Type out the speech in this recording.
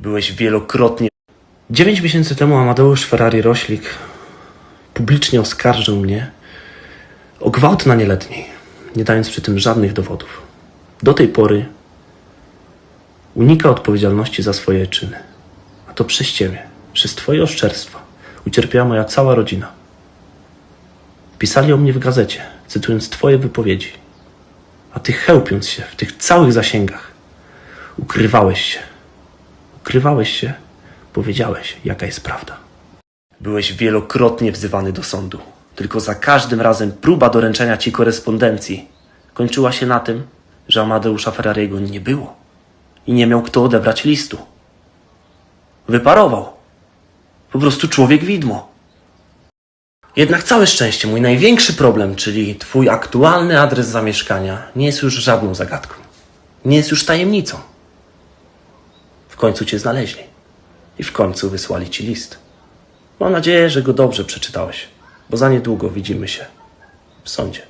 Byłeś wielokrotnie. Dziewięć miesięcy temu Amadeusz Ferrari Roślik publicznie oskarżył mnie o gwałt na nieletniej, nie dając przy tym żadnych dowodów. Do tej pory unika odpowiedzialności za swoje czyny. A to przez ciebie, przez twoje oszczerstwa ucierpiała moja cała rodzina. Pisali o mnie w gazecie, cytując twoje wypowiedzi. A ty chełpiąc się w tych całych zasięgach, ukrywałeś się. Ukrywałeś się, bo wiedziałeś, jaka jest prawda. Byłeś wielokrotnie wzywany do sądu, tylko za każdym razem próba doręczenia ci korespondencji kończyła się na tym, że Amadeusza Ferrariego nie było i nie miał kto odebrać listu. Wyparował. Po prostu człowiek widmo. Jednak całe szczęście, mój największy problem, czyli twój aktualny adres zamieszkania, nie jest już żadną zagadką. Nie jest już tajemnicą. Końcu cię znaleźli. I w końcu wysłali ci list. Mam nadzieję, że go dobrze przeczytałeś, bo za niedługo widzimy się w sądzie.